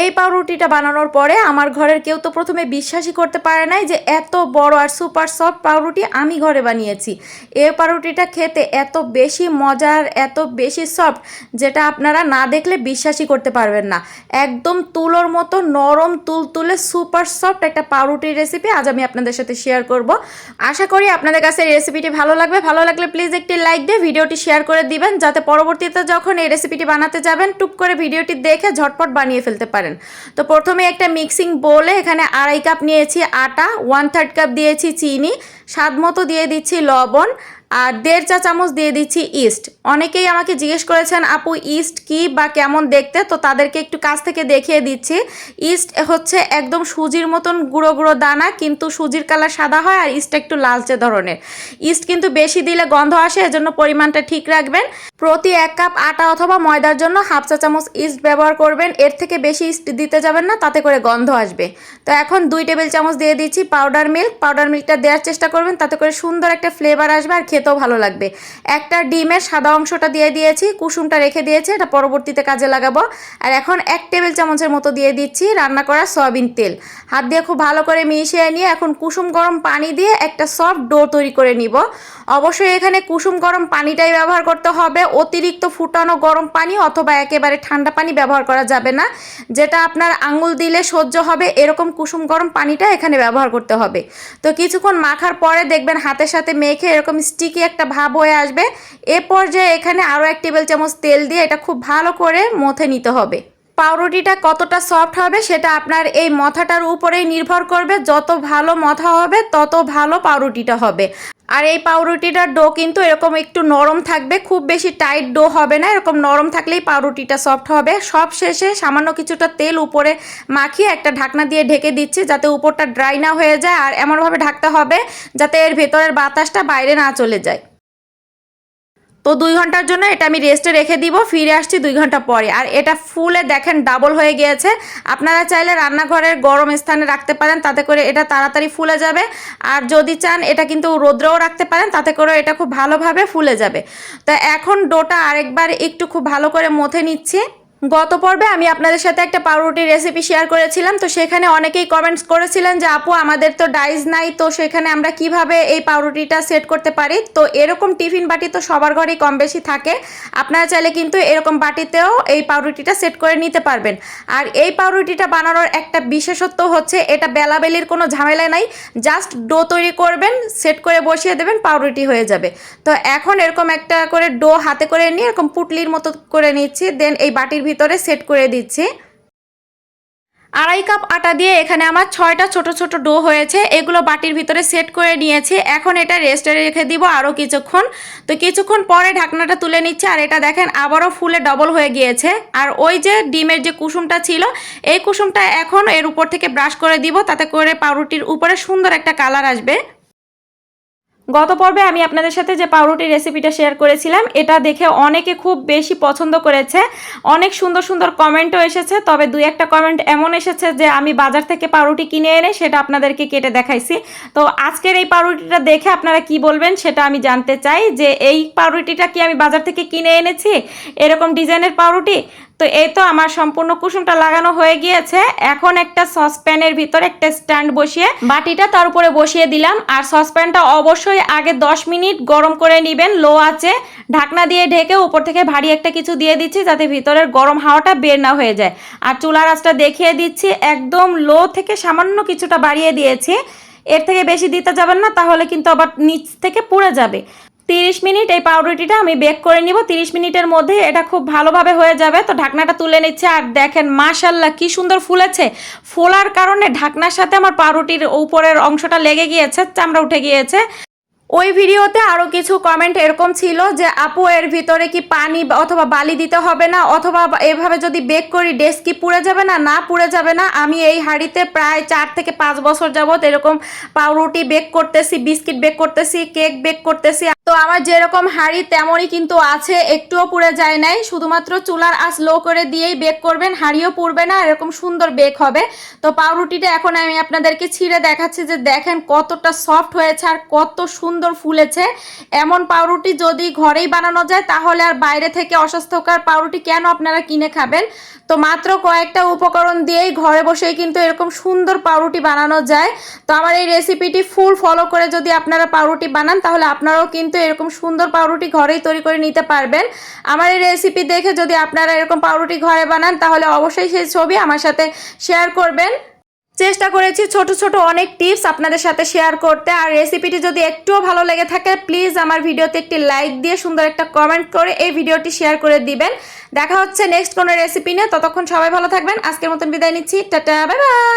এই পাউরুটিটা বানানোর পরে আমার ঘরের কেউ তো প্রথমে বিশ্বাসই করতে পারে নাই যে এত বড় আর সুপার সফট পাউরুটি আমি ঘরে বানিয়েছি। এই পাউরুটিটা খেতে এত বেশি মজার, এত বেশি সফট যেটা আপনারা না দেখলে বিশ্বাসই করতে পারবেন না। একদম তুলোর মতো নরম তুলতুলে সুপার সফট একটা পাউরুটির রেসিপি আজ আমি আপনাদের সাথে শেয়ার করব। আশা করি আপনাদের কাছে এই রেসিপিটি ভালো লাগবে। ভালো লাগলে প্লিজ একটি লাইক দিয়ে ভিডিওটি শেয়ার করে দিবেন, যাতে পরবর্তীতে যখন এই রেসিপিটি বানাতে যাবেন, টুক করে ভিডিওটি দেখে ঝটপট বানিয়ে ফেলতে পারেন। তো প্রথমে একটা মিক্সিং বোলে এখানে আড়াই কাপ নিয়েছি আটা ওয়ান থার্ড কাপ দিয়েছি চিনি, স্বাদ মতো দিয়ে দিচ্ছি লবণ আর দেড় চা চামচ দিয়ে দিচ্ছি ইস্ট। অনেকেই আমাকে জিজ্ঞেস করেছেন, আপু, ইস্ট কি বা কেমন দেখতে? তো তাদেরকে একটু কাছ থেকে দেখিয়ে দিচ্ছি। ইস্ট হচ্ছে একদম সুজির মতন গুঁড়ো গুঁড়ো দানা, কিন্তু সুজির কালার সাদা হয় আর ইস্ট একটু লালচে ধরনের। ইস্ট কিন্তু বেশি দিলে গন্ধ আসে, এজন্য পরিমাণটা ঠিক রাখবেন। প্রতি এক কাপ আটা অথবা ময়দার জন্য হাফ চা চামচ ইস্ট ব্যবহার করবেন। এর থেকে বেশি ইস্ট দিতে যাবেন না, তাতে করে গন্ধ আসবে। তো এখন দুই টেবিল চামচ দিয়ে দিচ্ছি পাউডার মিল্ক। পাউডার মিল্কটা দেওয়ার চেষ্টা করবেন, তাতে করে সুন্দর একটা ফ্লেভার আসবে আর খেতেও ভালো লাগবে। একটা ডিমের সাদা অংশটা দিয়ে দিয়েছি, কুসুমটা রেখে দিয়েছি, এটা পরবর্তীতে কাজে লাগাবো। আর এখন এক টেবিল চামচের মতো দিয়ে দিচ্ছি রান্না করা সয়াবিন তেল। হাত দিয়ে খুব ভালো করে মিশিয়ে নিয়ে এখন কুসুম গরম পানি দিয়ে একটা সফট ডো তৈরি করে নিব। অবশ্যই এখানে কুসুম গরম পানিটাই ব্যবহার করতে হবে। অতিরিক্ত ফুটানো গরম পানি অথবা একেবারে ঠান্ডা পানি ব্যবহার করা যাবে না। যেটা আপনার আঙুল দিলে সহ্য হবে, এরকম কুসুম গরম পানিটা এখানে ব্যবহার করতে হবে। তো কিছুক্ষণ মাখার পরে দেখবেন হাতের সাথে মেখে এরকম স্টিকি একটা ভাব হয়ে আসবে? এ পর্যায়ে এখানে আরও এক টেবিল চামচ তেল দিয়ে এটা খুব ভালো করে মথে নিতে হবে। পাউরুটিটা কতটা সফট হবে সেটা আপনার এই মথাটার উপরেই নির্ভর করবে। যত ভালো মথা হবে, তত ভালো পাউরুটিটা হবে। আর এই পাউরুটিটার ডো কিন্তু এরকম একটু নরম থাকবে, খুব বেশি টাইট ডো হবে না, এরকম নরম থাকলেই পাউরুটিটা সফট হবে। সব শেষে সামান্য কিছুটা তেল উপরে মাখিয়ে একটা ঢাকনা দিয়ে ঢেকে দিচ্ছি যাতে উপরটা ড্রাই না হয়ে যায় আর এমনভাবে ঢাকতে হবে যাতে এর ভেতরের বাতাসটা বাইরে না চলে যায়। তো দুই ঘণ্টার জন্য এটা আমি রেস্টে রেখে দিব, ফিরে আসছি দুই ঘণ্টা পরে। আর এটা ফুলে দেখেন ডাবল হয়ে গিয়েছে। আপনারা চাইলে রান্নাঘরের গরম স্থানে রাখতে পারেন, তাতে করে এটা তাড়াতাড়ি ফুলে যাবে। আর যদি চান, এটা কিন্তু রোদ্রেও রাখতে পারেন, তাতে করে এটা খুব ভালোভাবে ফুলে যাবে। তো এখন ডোটা আরেকবার একটু খুব ভালো করে মথে নিচ্ছি। গত পর্বে আমি আপনাদের সাথে একটা পাউরুটির রেসিপি শেয়ার করেছিলাম, তো সেখানে অনেকেই কমেন্টস করেছিলেন যে, আপু, আমাদের তো ডাইস নাই, তো সেখানে আমরা কীভাবে এই পাউরুটিটা সেট করতে পারি? তো এরকম টিফিন বাটি তো সবার ঘরেই কম বেশি থাকে। আপনারা চাইলে কিন্তু এরকম বাটিতেও এই পাউরুটিটা সেট করে নিতে পারবেন। আর এই পাউরুটিটা বানানোর একটা বিশেষত্ব হচ্ছে, এটা বেলাবেলির কোনো ঝামেলা নাই জাস্ট ডো তৈরি করবেন সেট করে বসিয়ে দেবেন, পাউরুটি হয়ে যাবে। তো এখন এরকম একটা করে ডো হাতে করে নিয়ে এরকম পুটলির মতো করে নিচ্ছি দেন এই বাটির ভিতরে সেট করে দিচ্ছি। আড়াই কাপ আটা দিয়ে এখানে আমার ছয়টা ছোট ছোট ডো হয়েছে। এগুলো বাটির ভিতরে সেট করে নিয়েছি। এখন এটা রেস্টে রেখে দিব আরও কিছুক্ষণ। তো কিছুক্ষণ পরে ঢাকনাটা তুলে নিচ্ছে। আর এটা দেখেন, আবারও ফুলে ডবল হয়ে গিয়েছে। আর ওই যে ডিমের যে কুসুমটা ছিল, এই কুসুমটা এখন এর উপর থেকে ব্রাশ করে দিব। তাতে করে পাউরুটির উপরে সুন্দর একটা কালার আসবে। গত পর্বে আমি আপনাদের সাথে যে পাউরুটির রেসিপিটা শেয়ার করেছিলাম, এটা দেখে অনেকে খুব বেশি পছন্দ করেছে। অনেক সুন্দর সুন্দর কমেন্টও এসেছে, তবে দুই একটা কমেন্ট এমন এসেছে যে আমি বাজার থেকে পাউরুটি কিনে এনে সেটা আপনাদেরকে কেটে দেখাইছি। তো আজকের এই পাউরুটিটা দেখে আপনারা কি বলবেন সেটা আমি জানতে চাই যে এই পাউরুটিটা কি আমি বাজার থেকে কিনে এনেছি? এরকম ডিজাইনের পাউরুটি? তো এই তো আমার সম্পূর্ণ কুসুমটা লাগানো হয়ে গিয়েছে। এখন একটা সসপ্যানের ভিতর একটা স্ট্যান্ড বসিয়ে বাটিটা তার উপরে বসিয়ে দিলাম। আর সসপ্যানটা অবশ্যই আগে 10 মিনিট গরম করে নেবেন, লো আছে ঢাকনা দিয়ে ঢেকে উপর থেকে ভারী একটা কিছু দিয়ে দিচ্ছি যাতে ভিতরের গরম হাওয়াটা বের না হয়ে যায়। আর চুলার আঁচটা দেখিয়ে দিচ্ছি, একদম লো থেকে সামান্য কিছুটা বাড়িয়ে দিয়েছি। এর থেকে বেশি দিতে যাবেন না, তাহলে কিন্তু আবার নিচ থেকে পুড়ে যাবে। তিরিশ মিনিট এই পাউরুটিটা আমি বেক করে নিব। তিরিশ মিনিটের মধ্যে এটা খুব ভালোভাবে হয়ে যাবে। তো ঢাকনাটা তুলে নিচ্ছে আর দেখেন মাশাল্লাহ কি সুন্দর ফুলেছে। ফোলার কারণে ঢাকনার সাথে আমার পাউরুটির উপরের অংশটা লেগে গিয়েছে, চামড়া উঠে গিয়েছে। ওই ভিডিওতে আরও কিছু কমেন্ট এরকম ছিল যে, আপু, এর ভিতরে কি পানি অথবা বালি দিতে হবে না? অথবা এভাবে যদি বেক করি ডেস্ক কি পুড়ে যাবে না? না, পুড়ে যাবে না। আমি এই হাঁড়িতে প্রায় চার থেকে পাঁচ বছর যাবত এরকম পাউরুটি বেক করতেছি বিস্কিট বেক করতেছি কেক বেক করতেছি। তো আমার যেরকম হাঁড়ি তেমনই কিন্তু আছে, একটুও পুড়ে যায় নাই। শুধুমাত্র চুলার আঁচ লো করে দিয়েই বেক করবেন, হাঁড়িও পুড়বে না, এরকম সুন্দর বেক হবে। তো পাউরুটিটা এখন আমি আপনাদেরকে ছিঁড়ে দেখাচ্ছি যে দেখেন কতটা সফট হয়েছে আর কত সুন্দর ফুলেছে। এমন পাউরুটি যদি ঘরেই বানানো যায়, তাহলে আর বাইরে থেকে অস্বাস্থ্যকর পাউরুটি কেন আপনারা কিনে খাবেন? তো মাত্র কয়েকটা উপকরণ দিয়েই ঘরে বসেই কিন্তু এরকম সুন্দর পাউরুটি বানানো যায়। তো আমার এই রেসিপিটি ফুল ফলো করে যদি আপনারা পাউরুটি বানান, তাহলে আপনারাও কিন্তু এরকম সুন্দর পাউরুটি ঘরেই তৈরি করে নিতে পারবেন। আমার এই রেসিপি দেখে যদি আপনারা এরকম পাউরুটি ঘরে বানান, তাহলে অবশ্যই সেই ছবি আমার সাথে শেয়ার করবেন। চেষ্টা করেছি ছোট ছোট অনেক টিপস আপনাদের সাথে শেয়ার করতে। আর রেসিপিটি যদি একটুও ভালো লেগে থাকে প্লিজ আমার ভিডিওতে একটি লাইক দিয়ে সুন্দর একটা কমেন্ট করে এই ভিডিওটি শেয়ার করে দিবেন। দেখা হচ্ছে নেক্সট কোনো রেসিপি নিয়ে। ততক্ষণ সবাই ভালো থাকবেন। আজকের মতন বিদায় নিচ্ছি। Tata bye bye